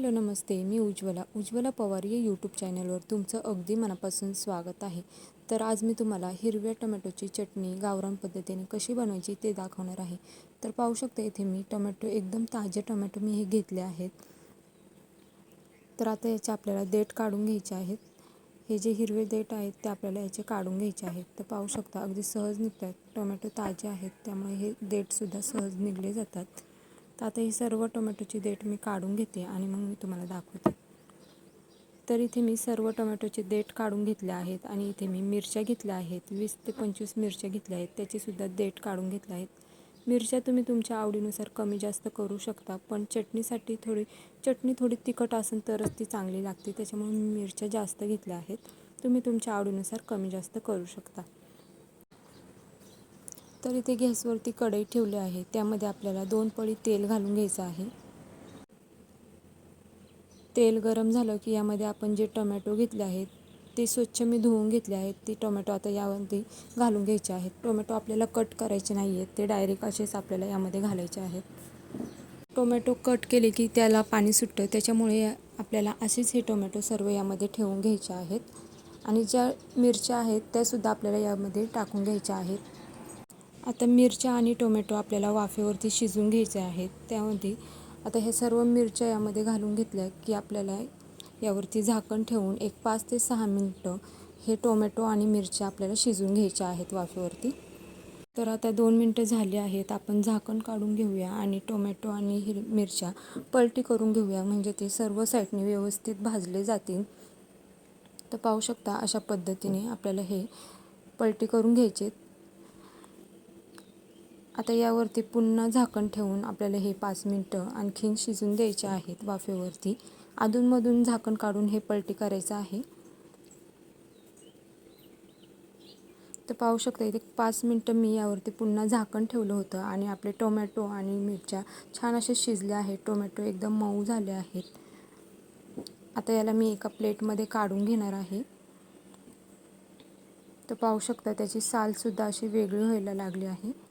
Hello नमस्ते. मी उज्ज्वला. उज्ज्वला पवार या यूट्यूब चॅनलवर तुमचं अगदी मनापासून स्वागत आहे. तर आज मी तुम्हाला हिरव्या टमॅटोची चटणी गावरान पद्धतीने कशी बनवायची ते दाखवणार आहे. तर पाहू शकता इथे मी टमॅटो एकदम ताजे टमॅटो मी हे घेतले आहेत. तर आता याचे आपल्याला देठ काढून घ्यायचे आहेत. हे जे हिरवे देठ आहेत ते आपल्याला याचे काढून घ्यायचे आहेत. तर पाहू शकता अगदी सहज निघतात टोमॅटो ताजे आहेत त्यामुळे हे देठसुद्धा सहज निघले जातात. तर आता ही सर्व टोमॅटोची देठ मी काढून घेते आणि मग मी तुम्हाला दाखवते. तर इथे मी सर्व टोमॅटोचे देठ काढून घेतले आहेत आणि इथे मी मिरच्या घेतल्या आहेत. वीस ते पंचवीस मिरच्या घेतल्या आहेत. त्याचीसुद्धा देठ काढून घेतल्या आहेत. मिरच्या तुम्ही तुमच्या आवडीनुसार कमी जास्त करू शकता पण चटणीसाठी थोडी चटणी थोडी तिखट असेल तरच ती चांगली लागते. त्याच्यामुळे मी मिरच्या जास्त घेतल्या आहेत. तुम्ही तुमच्या आवडीनुसार कमी जास्त करू शकता. तर इथे गॅसवरती कढई ठेवली आहे. त्यामध्ये आपल्याला दोन पळी तेल घालून घ्यायचं आहे. तेल गरम झालं की यामध्ये आपण जे टोमॅटो घेतले आहेत ते स्वच्छ मी धुवून घेतले आहेत. ती टोमॅटो आता यामध्ये घालून घ्यायचे आहेत टोमॅटो आपल्याला कट करायचे नाही आहेत ते डायरेक्ट असेच आपल्याला यामध्ये घालायचे आहेत. टोमॅटो कट केले की त्याला पाणी सुटतं. त्याच्यामुळे आपल्याला असेच हे टोमॅटो सर्व यामध्ये ठेवून घ्यायचे आहेत. आणि ज्या मिरच्या आहेत त्यासुद्धा आपल्याला यामध्ये टाकून घ्यायच्या आहेत. आता मिरच्या आणि टोमॅटो आपल्याला वाफेवरती शिजून घ्यायचे आहेत. त्यामध्ये आता हे सर्व मिरच्या यामध्ये घालून घेतल्या की आपल्याला यावरती झाकण ठेवून एक पाच ते सहा मिनटं हे टोमॅटो आणि मिरच्या आपल्याला शिजून घ्यायच्या आहेत वाफेवरती. तर आता दोन मिनटं झाली आहेत. आपण झाकण काढून घेऊया आणि टोमॅटो आणि हिर मिरच्या पलटी करून घेऊया. म्हणजे ते सर्व साईडने व्यवस्थित भाजले जातील. तर पाहू शकता अशा पद्धतीने आपल्याला हे पलटी करून घ्यायचे. आता यावरती पुन्हा झाकण ठेवून आपल्याला हे पाच मिनटं आणखीन शिजून द्यायचे आहेत वाफेवरती. अधूनमधून झाकण काढून हे पलटी करायचं आहे. तर पाहू शकता इथे पाच मिनटं मी यावरती पुन्हा झाकण ठेवलं होतं आणि आपले टोमॅटो आणि मिरच्या छान असे शिजले आहेत. टोमॅटो एकदम मऊ झाले आहेत. आता याला मी एका प्लेटमध्ये काढून घेणार आहे. तर पाहू शकता त्याची सालसुद्धा अशी वेगळी व्हायला लागली आहे.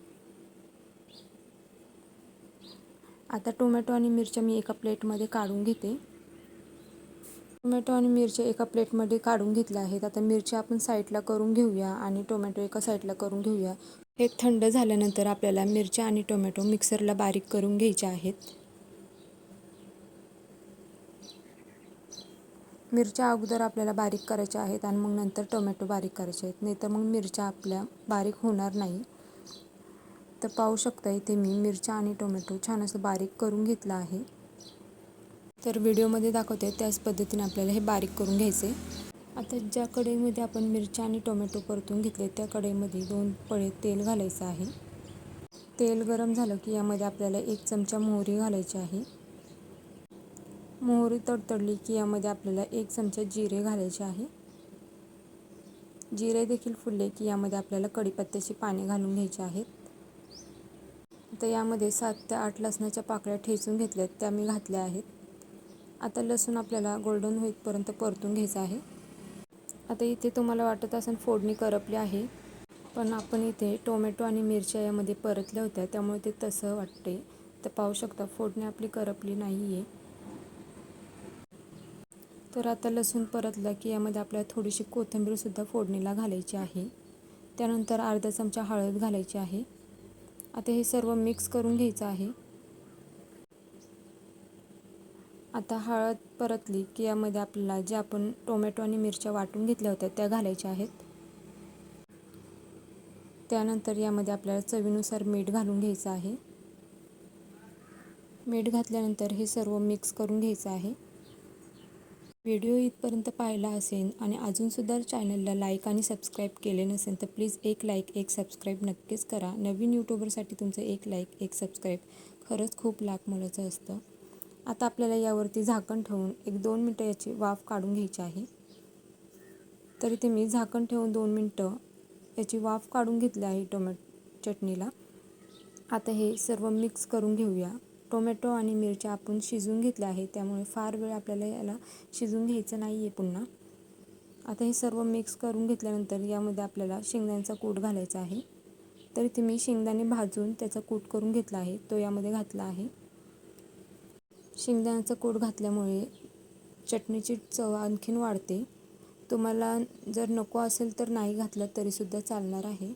आता टोमॅटो आणि मिरच्या मी एका प्लेटमध्ये काढून घेते. टोमॅटो आणि मिरच्या एका प्लेटमध्ये काढून घेतल्या आहेत. आता मिरच्या आपण साईडला करून घेऊया आणि टोमॅटो एका साईडला करून घेऊया. हे थंड झाल्यानंतर आपल्याला मिरच्या आणि टोमॅटो मिक्सरला बारीक करून घ्यायचे आहेत. मिरच्या अगोदर आपल्याला बारीक करायच्या आहेत आणि मग नंतर टोमॅटो बारीक करायचे आहेत. नाहीतर मग मिरच्या आपल्या बारीक होणार नाही. तर पाहू शकता इथे मी मिरच्या आणि टोमॅटो छान असं बारीक करून घेतलं आहे. तर व्हिडिओमध्ये दाखवते त्याच पद्धतीने आपल्याला हे बारीक करून घ्यायचे. आता ज्या कढईमध्ये आपण मिरच्या आणि टोमॅटो परतून घेतले त्या कढईमध्ये दोन पळे तेल घालायचं आहे. तेल गरम झालं की यामध्ये आपल्याला एक चमचा मोहरी घालायची आहे. मोहरी तडतडली की यामध्ये आपल्याला एक चमचा जिरे घालायचे आहे. जिरे देखील फुलले की यामध्ये आपल्याला कढीपत्त्याची पाने घालून घ्यायची आहेत. तर यामध्ये सात ते आठ लसणाच्या पाकळ्या ठेचून घेतल्यात त्या मी घातल्या आहेत. आता लसूण आपल्याला गोल्डन होईपर्यंत परतून घ्यायचं आहे. आता इथे तुम्हाला वाटत असेल फोडणी करपली आहे पण आपण इथे टोमॅटो आणि मिरच्या यामध्ये परतल्या होत्या त्यामुळे ते तसं वाटते. तर पाहू शकता फोडणी आपली करपली नाही आहे तर आता लसूण परतला की यामध्ये आपल्याला थोडीशी कोथिंबीरसुद्धा फोडणीला घालायची आहे. त्यानंतर अर्धा चमचा हळद घालायची आहे. आता हे सर्व मिक्स करून घ्यायचं आहे. आता हळद परतली की यामध्ये आपल्याला जे आपण टोमॅटो आणि मिरच्या वाटून घेतल्या होत्या त्या घालायच्या आहेत. त्यानंतर यामध्ये आपल्याला चवीनुसार मीठ घालून घ्यायचं आहे. मीठ घातल्यानंतर हे सर्व मिक्स करून घ्यायचं आहे. व्हिडिओ इथपर्यंत पाहिला असेल आणि अजूनसुद्धा चॅनलला लाईक आणि सबस्क्राईब केले नसेल तर प्लीज एक लाईक एक सबस्क्राईब नक्कीच करा. नवीन यूट्यूबरसाठी तुमचं एक लाईक एक सबस्क्राईब खरंच खूप लाख मुलाचं असतं. आता आपल्याला यावरती झाकण ठेवून एक दोन मिनटं याची वाफ काढून घ्यायची आहे. तर इथे मी झाकण ठेवून दोन मिनटं याची वाफ काढून घेतली आहे टोमॅटो चटणीला. आता हे सर्व मिक्स करून घेऊया. टोमॅटो आणि मिरच्या आपण शिजवून घेतल्या आहे त्यामुळे फार वेळ आपल्याला याला शिजवून घ्यायचं नाही आहे पुन्हा. आता हे सर्व मिक्स करून घेतल्यानंतर यामध्ये आपल्याला शेंगदाण्याचा कूट घालायचा आहे. तर इथे मी शेंगदाणे भाजून त्याचा कूट करून घेतला आहे. तो यामध्ये घातला आहे. शेंगदाण्याचा कूट घातल्यामुळे चटणीची चव आणखीन वाढते. तुम्हाला जर नको असेल तर नाही घातलं तरीसुद्धा चालणार आहे.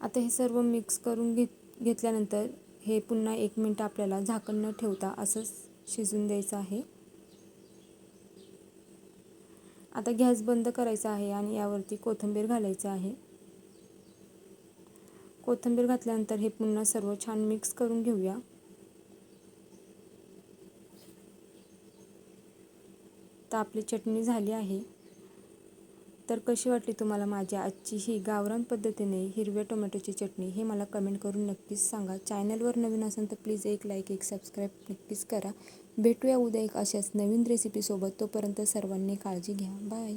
आता हे सर्व मिक्स करून घेत घेतल्यानंतर हे पुन्हा एक मिनटं आपल्याला झाकण न ठेवता असंच शिजून द्यायचं आहे. आता गॅस बंद करायचा आहे आणि यावरती कोथिंबीर घालायचं आहे. कोथिंबीर घातल्यानंतर हे पुन्हा सर्व छान मिक्स करून घेऊया. तर आपली चटणी झाली आहे. तर कशी वाटली तुम्हाला माझी आजची ही गावरान पद्धतीने हिरव्या टोमॅटोची चटणी हे मला कमेंट करून नक्कीच सांगा. चॅनलवर नवीन असेल तर प्लीज एक लाईक एक सबस्क्राईब नक्कीच करा. भेटूया उद्या एक अशाच नवीन रेसिपीसोबत तोपर्यंत सर्वांनी काळजी घ्या. बाय.